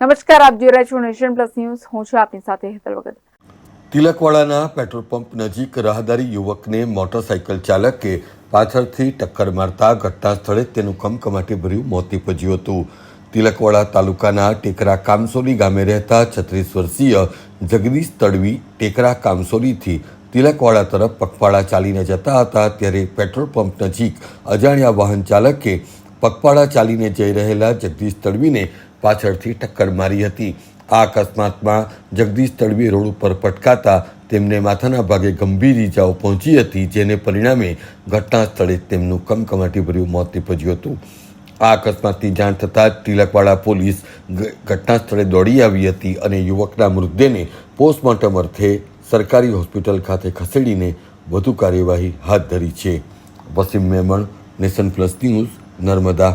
નમસ્કાર, આપ જોઈ રહ્યા છો નેશન પ્લસ ન્યૂઝ. હું છું આપની સાથે હેતલ વગર. તિલકવાડાના પેટ્રોલ પંપ નજીક રાહદારી યુવકને મોટરસાયકલ ચાલકે પાછળથી ટક્કર મારતા ઘટના સ્થળે તેનું કમકમાટી ભર્યું મોત નીપજ્યું હતું. તિલકવાડા તાલુકાના ટેકરા કામસોલી ગામે રહેતા છત્રીસ વર્ષીય જગદીશ તડવી ટેકરા કામસોલીથી તિલકવાડા તરફ પગપાળા ચાલીને જતા હતા ત્યારે પેટ્રોલ પંપ નજીક અજાણ્યા વાહન ચાલકે પગપાળા ચાલીને જઈ રહેલા જગદીશ તડવીને પાછળથી ટક્કર મારી હતી. આ અકસ્માતમાં જગદીશ તડવી રોડ ઉપર પટકાતા તેમને માથાના ભાગે ગંભીર ઈજાઓ પહોંચી હતી, જેને પરિણામે ઘટના સ્થળે તેમનું કમકમાટીભર્યું મોત નીપજ્યું હતું. આ અકસ્માતની જાણ થતાં જ તિલકવાડા પોલીસ ઘટના સ્થળે દોડી આવી હતી અને યુવકના મૃતદેહને પોસ્ટમોર્ટમ અર્થે સરકારી હોસ્પિટલ ખાતે ખસેડીને વધુ કાર્યવાહી હાથ ધરી છે. Wasim Memon, Nation Plus News, Narmada.